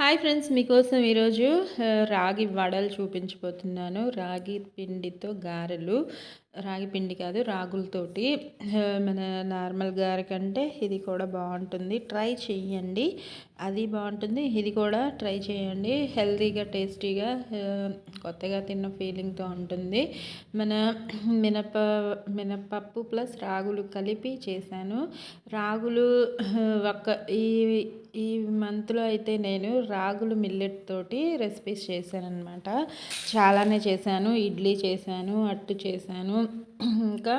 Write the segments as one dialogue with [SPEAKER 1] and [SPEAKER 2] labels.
[SPEAKER 1] Hi friends మీకోసం ఈరోజు రాగి వడలు చూపించబోతున్నాను. రాగి పిండితో గారెలు. రాగి పిండి కాదు రాగులతోటి మన నార్మల్ గారి కంటే ఇది కూడా బాగుంటుంది. ట్రై చేయండి అది బాగుంటుంది ఇది కూడా ట్రై చేయండి హెల్తీగా టేస్టీగా కొత్తగా తిన్న ఫీలింగ్తో ఉంటుంది. మన మినప మినపప్పు ప్లస్ రాగులు కలిపి చేశాను. రాగులు ఒక ఈ ఈ మంత్లో అయితే నేను రాగులు మిల్లెట్ తోటి రెసిపీస్ చేశాను అనమాట చాలానే చేశాను. ఇడ్లీ చేశాను అట్టు చేశాను. ఇంకా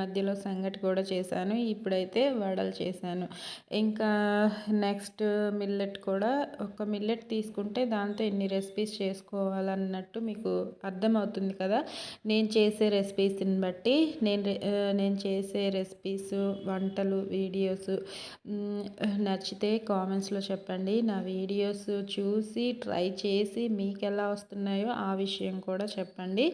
[SPEAKER 1] మధ్యలో సంగటి కూడా చేశాను. ఇప్పుడైతే వడలు చేశాను. ఇంకా నెక్స్ట్ మిల్లెట్ కూడా ఒక మిల్లెట్ తీసుకుంటే దాంతో ఎన్ని రెసిపీస్ చేసుకోవాలన్నట్టు మీకు అర్థమవుతుంది కదా. నేను చేసే రెసిపీస్ని బట్టి నేను నేను చేసే రెసిపీస్ వంటలు వీడియోస్ నచ్చితే కామెంట్స్లో చెప్పండి. నా వీడియోస్ చూసి ట్రై చేసి మీకు ఎలా వస్తున్నాయో ఆ విషయం కూడా చెప్పండి.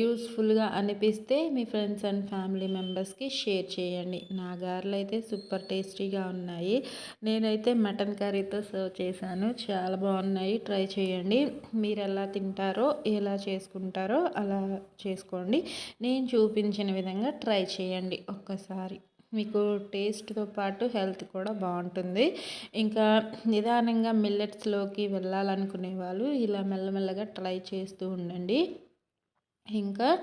[SPEAKER 1] యూస్ఫుల్గా అనిపిస్తే మీ ఫ్రెండ్స్ అండ్ ఫ్యామిలీ మెంబర్స్కి షేర్ చేయండి. నా గారెలు అయితే సూపర్ టేస్టీగా ఉన్నాయి. నేనైతే మటన్ కర్రీతో సర్వ్ చేశాను. చాలా బాగున్నాయి. ట్రై చేయండి. మీరు ఎలా తింటారో ఎలా చేసుకుంటారో అలా చేసుకోండి. నేను చూపించిన విధంగా ట్రై చేయండి ఒక్కసారి. మీకు టేస్ట్తో పాటు హెల్త్ కూడా బాగుంటుంది. ఇంకా నిదానంగా మిల్లెట్స్లోకి వెళ్ళాలనుకునే వాళ్ళు ఇలా మెల్లమెల్లగా ట్రై చేస్తూ ఉండండి. ఇంకా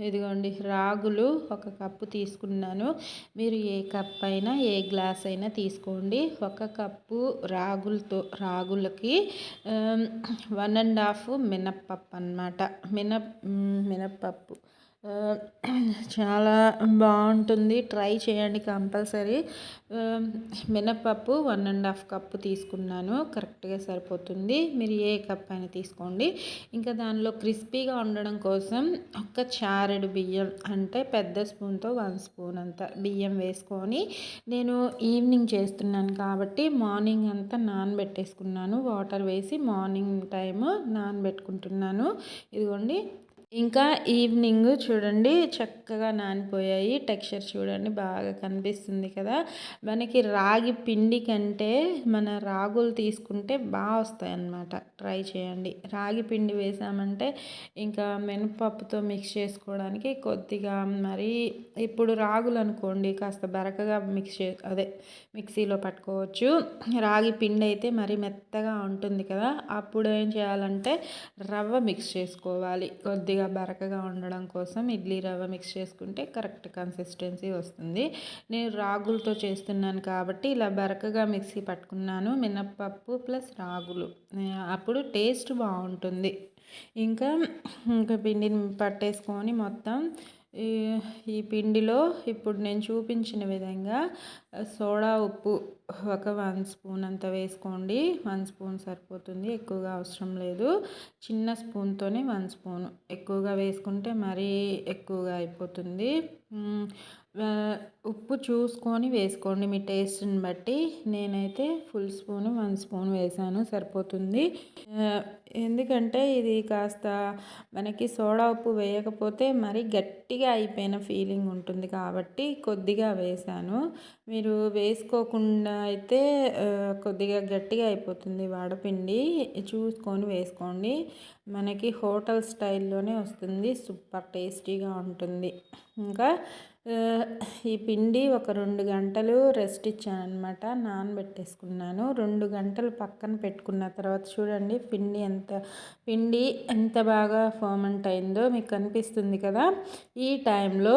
[SPEAKER 1] ఇదిగోండి రాగులు ఒక కప్పు తీసుకున్నాను. మీరు ఏ కప్ అయినా ఏ గ్లాస్ అయినా తీసుకోండి. ఒక కప్పు రాగులతో రాగులకి వన్ అండ్ హాఫ్ మినప్పప్పు అనమాట మినప్ మినప్పప్పు. చాలా బాగుంటుంది. ట్రై చేయండి కంపల్సరీ. మినప్పప్పు వన్ అండ్ హాఫ్ కప్పు తీసుకున్నాను. కరెక్ట్గా సరిపోతుంది. మీరు ఏ కప్ అయినా తీసుకోండి. ఇంకా దానిలో క్రిస్పీగా ఉండడం కోసం ఒక చారెడు బియ్యం అంటే పెద్ద స్పూన్తో వన్ స్పూన్ అంత బియ్యం వేసుకొని నేను ఈవినింగ్ చేస్తున్నాను కాబట్టి మార్నింగ్ అంతా నానబెట్టేసుకున్నాను. వాటర్ వేసి మార్నింగ్ టైము నానబెట్టుకుంటున్నాను. ఇదిగోండి ఇంకా ఈవినింగ్ చూడండి చక్కగా నానిపోయాయి. టెక్స్చర్ చూడండి బాగా కనిపిస్తుంది కదా. మనకి రాగి పిండి కంటే మన రాగులు తీసుకుంటే బాగా వస్తాయి అన్నమాట ట్రై చేయండి. రాగి పిండి వేసామంటే ఇంకా మినపప్పుతో మిక్స్ చేసుకోవడానికి కొద్దిగా మరి ఇప్పుడు రాగులు అనుకోండి కాస్త బరకగా మిక్స్ చే అదే మిక్సీలో పట్టుకోవచ్చు. రాగి పిండి అయితే మరి మెత్తగా ఉంటుంది కదా. అప్పుడు ఏం చేయాలంటే రవ్వ మిక్స్ చేసుకోవాలి. కొద్దిగా కొద్దిగా బరకగా ఉండడం కోసం ఇడ్లీ రవ్వ మిక్స్ చేసుకుంటే కరెక్ట్ కన్సిస్టెన్సీ వస్తుంది. నేను రాగులతో చేస్తున్నాను కాబట్టి ఇలా బరకగా మిక్సీ పట్టుకున్నాను. మినప్పప్పు ప్లస్ రాగులు. అప్పుడు టేస్ట్ బాగుంటుంది. ఇంకా ఇంకా పిండిని పట్టేసుకొని మొత్తం ఈ పిండిలో ఇప్పుడు నేను చూపించిన విధంగా సోడా ఉప్పు ఒక వన్ స్పూన్ అంత వేసుకోండి. వన్ స్పూన్ సరిపోతుంది ఎక్కువగా అవసరం లేదు. చిన్న స్పూన్తోనే వన్ స్పూన్ ఎక్కువగా వేసుకుంటే మరీ ఎక్కువగా అయిపోతుంది. ఉప్పు చూసుకొని వేసుకోండి మీ టేస్ట్ని బట్టి. నేనైతే ఫుల్ స్పూన్ వన్ స్పూన్ వేసాను సరిపోతుంది. ఎందుకంటే ఇది కాస్త మనకి సోడా ఉప్పు వేయకపోతే మరి గట్టిగా అయిపోయిన ఫీలింగ్ ఉంటుంది కాబట్టి కొద్దిగా వేసాను. మీరు వేసుకోకుండా అయితే కొద్దిగా గట్టిగా అయిపోతుంది వాడపిండి. చూసుకొని వేసుకోండి. మనకి హోటల్ స్టైల్లోనే వస్తుంది. సూపర్ టేస్టీగా ఉంటుంది. ఇంకా ఈ పిండి ఒక రెండు గంటలు రెస్ట్ ఇచ్చాను అనమాట నానబెట్టేసుకున్నాను. రెండు గంటలు పక్కన పెట్టుకున్న తర్వాత చూడండి పిండి ఎంత పిండి ఎంత బాగా ఫర్మెంట్ అయిందో మీకు కనిపిస్తుంది కదా. ఈ టైంలో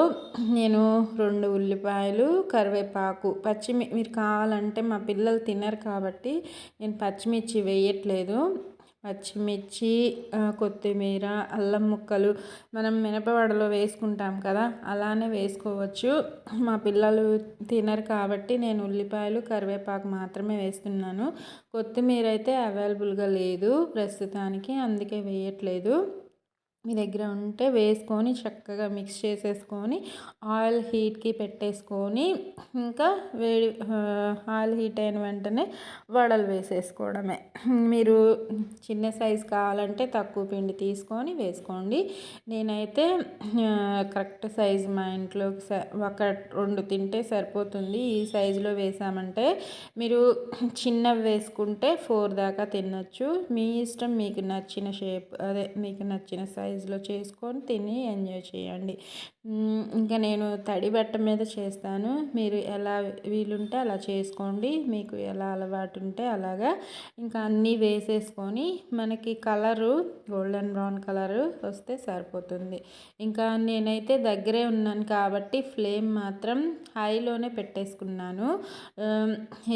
[SPEAKER 1] నేను రెండు ఉల్లిపాయలు కరివేపాకు పచ్చిమి మీరు కావాలంటే మా పిల్లలు తినరు కాబట్టి నేను పచ్చిమిర్చి వేయట్లేదు. పచ్చిమిర్చి కొత్తిమీర అల్లం ముక్కలు మనం మినపవడలో వేసుకుంటాం కదా అలానే వేసుకోవచ్చు. మా పిల్లలు తినరు కాబట్టి నేను ఉల్లిపాయలు కరివేపాకు మాత్రమే వేస్తున్నాను. కొత్తిమీర అయితే అవైలబుల్గా లేదు ప్రస్తుతానికి అందుకే వేయట్లేదు. మీ దగ్గర ఉంటే వేసుకొని చక్కగా మిక్స్ చేసేసుకొని ఆయిల్ హీట్కి పెట్టేసుకొని ఇంకా వేడి ఆయిల్ హీట్ అయిన వెంటనే వడలు వేసేసుకోవడమే. మీరు చిన్న సైజు కావాలంటే తక్కువ పిండి తీసుకొని వేసుకోండి. నేనైతే కరెక్ట్ సైజు మా ఇంట్లోకి ఒక రెండు తింటే సరిపోతుంది. ఈ సైజులో వేసామంటే మీరు చిన్నవి వేసుకుంటే ఫోర్ దాకా తినచ్చు. మీ ఇష్టం మీకు నచ్చిన షేప్ అదే మీకు నచ్చిన సైజ్ సైజులో చేసుకొని తిని ఎంజాయ్ చేయండి. ఇంకా నేను తడి బట్ట మీద చేస్తాను. మీరు ఎలా వీలుంటే అలా చేసుకోండి. మీకు ఎలా అలవాటు ఉంటే అలాగా. ఇంకా అన్నీ వేసేసుకొని మనకి కలరు గోల్డెన్ బ్రౌన్ కలరు వస్తే సరిపోతుంది. ఇంకా నేనైతే దగ్గరే ఉన్నాను కాబట్టి ఫ్లేమ్ మాత్రం హైలోనే పెట్టేసుకున్నాను.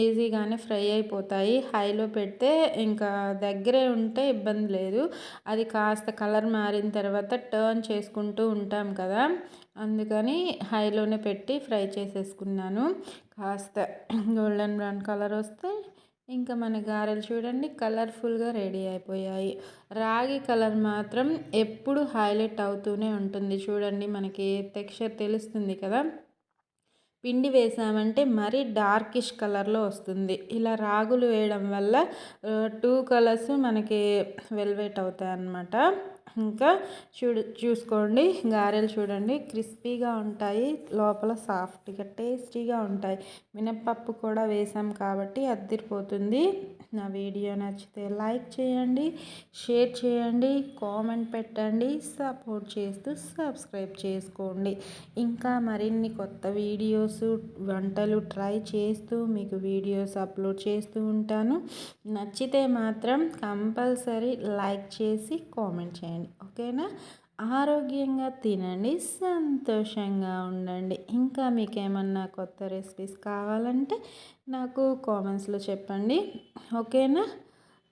[SPEAKER 1] ఈజీగానే ఫ్రై అయిపోతాయి. హైలో పెడితే ఇంకా దగ్గరే ఉంటే ఇబ్బంది లేదు. అది కాస్త కలర్ మారి మారిన తర్వాత టర్న్ చేసుకుంటూ ఉంటాం కదా. అందుకని హైలోనే పెట్టి ఫ్రై చేసేసుకున్నాను. కాస్త గోల్డెన్ బ్రౌన్ కలర్ వస్తే ఇంకా మన గారెలు చూడండి కలర్ఫుల్గా రెడీ అయిపోయాయి. రాగి కలర్ మాత్రం ఎప్పుడు హైలైట్ అవుతూనే ఉంటుంది. చూడండి మనకి టెక్స్చర్ తెలుస్తుంది కదా. పిండి వేసామంటే మరీ డార్కిష్ కలర్లో వస్తుంది. ఇలా రాగులు వేయడం వల్ల టూ కలర్స్ మనకి వెల్వేట్ అవుతాయి అన్నమాట ఇంకా చూడు చూసుకోండి. గారెలు చూడండి. క్రిస్పీగా ఉంటాయి. లోపల సాఫ్ట్గా టేస్టీగా ఉంటాయి. మినప్పప్పు కూడా వేసాం కాబట్టి అద్దిరిపోతుంది. నా వీడియో నచ్చితే లైక్ చేయండి షేర్ చేయండి కామెంట్ పెట్టండి సపోర్ట్ చేస్తూ సబ్స్క్రైబ్ చేసుకోండి. ఇంకా మరిన్ని కొత్త వీడియోస్ వంటలు ట్రై చేస్తూ మీకు వీడియోస్ అప్లోడ్ చేస్తూ ఉంటాను. నచ్చితే మాత్రం కంపల్సరీ లైక్ చేసి కామెంట్ చేయండి. ఓకేనా? ఆరోగ్యంగా తినండి సంతోషంగా ఉండండి. ఇంకా మీకు ఏమన్నా కొత్త రెసిపీస్ కావాలంటే నాకు కామెంట్స్లో చెప్పండి. ఓకేనా?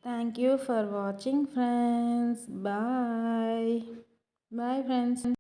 [SPEAKER 1] Thank you for watching friends. Bye. Bye friends.